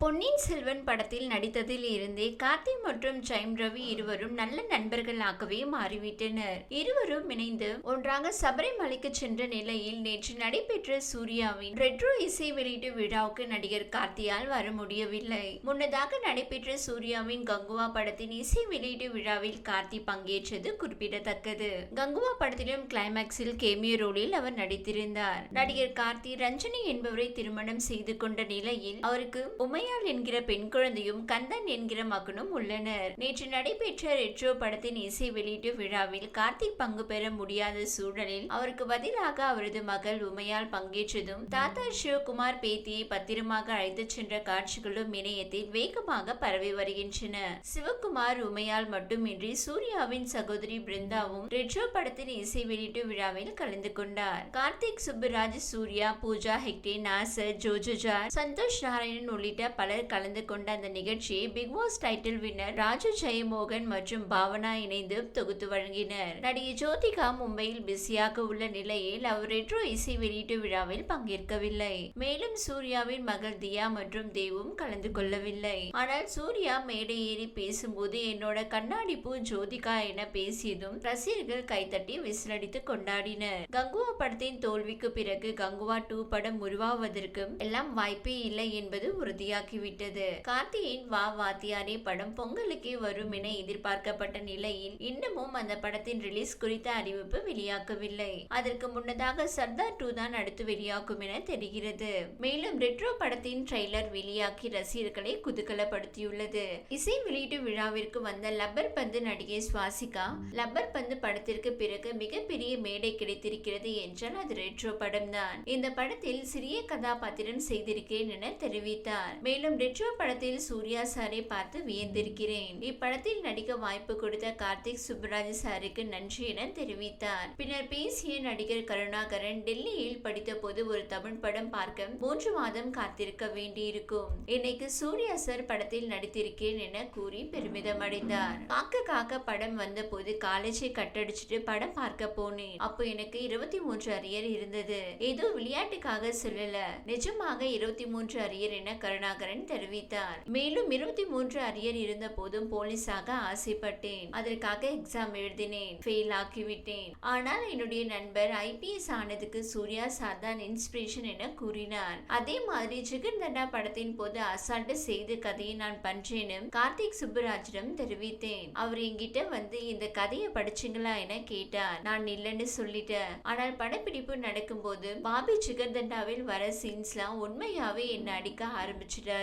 பொன்னியின் செல்வன் படத்தில் நடித்ததில் இருந்தே கார்த்தி மற்றும் ஜெயம் ரவி இருவரும் நல்ல நண்பர்களாகவே மாறிவிட்டனர். இருவரும் இணைந்து ஒன்றாக சபரிமலைக்கு சென்ற நிலையில் நேற்று நடைபெற்ற சூர்யாவின் ரெட்ரோ இசை வெளியீட்டு விழாவுக்கு நடிகர் கார்த்தியால் வர முடியவில்லை. முன்னதாக நடைபெற்ற சூர்யாவின் கங்குவா படத்தின் இசை வெளியீட்டு விழாவில் கார்த்தி பங்கேற்றது குறிப்பிடத்தக்கது. கங்குவா படத்திலும் கிளைமேக்ஸில் கேமியோ ரோலில் அவர் நடித்திருந்தார். நடிகர் கார்த்தி ரஞ்சனி என்பவரை திருமணம் செய்து கொண்ட நிலையில் அவருக்கு உமை மலையாள் என்கிற பெண் குழந்தையும் கந்தன் என்கிற மகனும் உள்ளனர். நேற்று நடைபெற்ற ரெட்ரோ படத்தின் இசை வெளியீட்டு விழாவில் கார்த்திக் பங்கு பெற முடியாத சூழலில் அவருக்கு பதிலாக அவரது மகள் உமையால் பங்கேற்றதும் தாத்தா சிவகுமார் பேத்தியை பத்திரமாக அழைத்து சென்ற காட்சிகளும் இணையத்தில் வேகமாக பரவி வருகின்றன. சிவகுமார் உமையால் மட்டுமின்றி சூர்யாவின் சகோதரி பிருந்தாவும் ரெட்ரோ படத்தின் இசை வெளியீட்டு விழாவில் கலந்து கொண்டார். கார்த்திக் சுப்புராஜ் சூர்யா பூஜா ஹெக்டே நாசர் ஜோஜுஜா சந்தோஷ் நாராயணன் உள்ளிட்ட பலர் கலந்து கொண்ட அந்த நிகழ்ச்சியை Bigg Boss title winner Raju Jayamohan மற்றும் பாவனா இணைந்து தொகுத்து வழங்கினர். நடிகை ஜோதிகா மும்பையில் பிஸியாக உள்ள நிலையில் அவர் ரெட்ரோ இசை வெளியீட்டு விழாவில் பங்கேற்கவில்லை. மேலும் சூர்யாவின் மகள் தியா மற்றும் தேவும் கலந்து கொள்ளவில்லை. ஆனால் சூர்யா மேடை ஏறி பேசும்போது என்னோட கண்ணாடி பூ ஜோதிகா என பேசியதும் ரசிகர்கள் கைத்தட்டி விசிலடித்து கொண்டாடினர். கங்குவா படத்தின் தோல்விக்கு பிறகு கங்குவா டூ படம் உருவாவதற்கும் எல்லாம் வாய்ப்பே இல்லை என்பது உறுதியாக உறுதியாகிவிட்டது கார்த்தியின் வா வாத்தியாரே படம் பொங்கலுக்கே வரும் என எதிர்பார்க்கப்பட்ட நிலையில் இன்னமும் அந்த படத்தின் ரிலீஸ் குறித்த அறிவிப்பு வெளியாகவில்லை. அதற்கு முன்னதாக சர்தார் டூ தான் அடுத்து வெளியாகும் என தெரிகிறது. மேலும் ரெட்ரோ படத்தின் ட்ரெய்லர் வெளியாகி ரசிகர்களை குதூகலப்படுத்தியுள்ளது. இசை வெளியீட்டு விழாவிற்கு வந்த லப்பர் பந்து நடிகை சுவாசிகா லப்பர் பந்து படத்திற்கு பிறகு மிகப்பெரிய மேடை கிடைத்திருக்கிறது என்றால் அது ரெட்ரோ படம் தான் இந்த படத்தில் சிறிய கதாபாத்திரம் செய்திருக்கிறேன் என தெரிவித்தார். மேலும் ரெட்ரோ படத்தில் சூர்யா சாரை பார்த்து வியந்திருக்கிறேன். இப்படத்தில் நடிக்க வாய்ப்பு கொடுத்த கார்த்திக் சுப்புராஜ் சாருக்கு நன்றி என தெரிவித்தார். பின்னர் பேசிய நடிகர் கருணாகரன் டெல்லியில் படித்த போது ஒரு தமிழ் படம் பார்க்க மூன்று மாதம் காத்திருக்க வேண்டியிருக்கும். இன்னைக்கு சூர்யா சார் படத்தில் நடித்திருக்கேன் என கூறி பெருமிதம் அடைந்தார். காக்க காக்க படம் வந்த போது காலேஜை கட்டடிச்சிட்டு படம் பார்க்க போனேன். அப்போ எனக்கு இருபத்தி மூன்று அரியர் இருந்தது. ஏதோ விளையாட்டுக்காக சொல்லல. நிஜமாக இருபத்தி மூன்று அரியர் என கருணாகரன் தெரிவித்தார். மேலும் இருபத்தி மூன்று அரியர் இருந்த போதும் போலீஸாக ஆசைப்பட்டேன். அதற்காக எக்ஸாம் எழுதினேன். ஃபெயில் ஆக்கிவிட்டேன். ஆனால் என்னுடைய நண்பர் ஐபிஎஸ் ஆனதுக்கு சூர்யா சார் தான் இன்ஸ்பிரேஷன் என கூறினார். அதே மாதிரி ஜிகன் தண்டா படத்தின் போது அசால்ட்டு செய்த கதையை நான் பண்றேனும் கார்த்திக் சுப்புராஜிடம் தெரிவித்தேன். அவர் என்கிட்ட வந்து இந்த கதையை படிச்சீங்களா? என கேட்டார். நான் இல்லைன்னு சொல்லிட்டேன். ஆனால் படப்பிடிப்பு நடக்கும்போது பாபி ஜிகர்தண்டாவில் வர சீன்ஸ்லாம் உண்மையாவே என்ன அடிக்க ஆரம்பிச்சிட்டார்.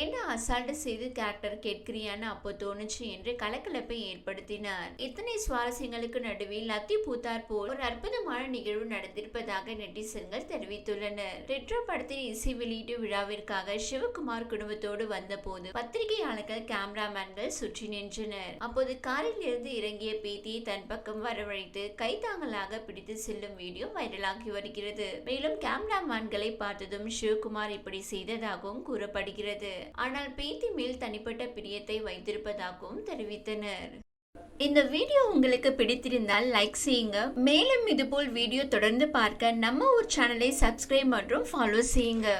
ஏன்னா அசால்ட் செய்து கேரக்டர் கேட்கிறியான்னு அப்போ தோணுச்சு என்று கலக்கலப்பை ஏற்படுத்தினார். இத்தனை சுவாரஸ்யங்களுக்கு நடுவில் லத்தி பூத்தார் போல் ஒரு அற்புதமான நிகழ்வு நடந்திருப்பதாக நெட்டிசன்கள் தெரிவித்துள்ளனர். ரெட்ரோ படத்தின் இசை வெளியீட்டு விழாவிற்காக சிவகுமார் குடும்பத்தோடு வந்தபோது பத்திரிகையாளர்கள் கேமராமேன்கள் சுற்றி நின்றனர். அப்போது காரில் இருந்து இறங்கிய பேத்தியை தன் பக்கம் வரவழைத்து கைதாங்கலாக பிடித்து செல்லும் வீடியோ வைரலாகி வருகிறது. மேலும் கேமராமேன்களை பார்த்ததும் சிவகுமார் இப்படி செய்ததாகவும் கூறப்படுகிறது. ஆனால் பேத்தி மேல் தனிப்பட்ட பிரியத்தை வைத்திருப்பதாகவும் தெரிவித்தனர். இந்த வீடியோ உங்களுக்கு பிடித்திருந்தால் லைக் செய்யுங்க. மேலும் இதுபோல் வீடியோ தொடர்ந்து பார்க்க நம்ம ஒரு சேனலை சப்ஸ்கிரைப் மற்றும் ஃபாலோ செய்யுங்க.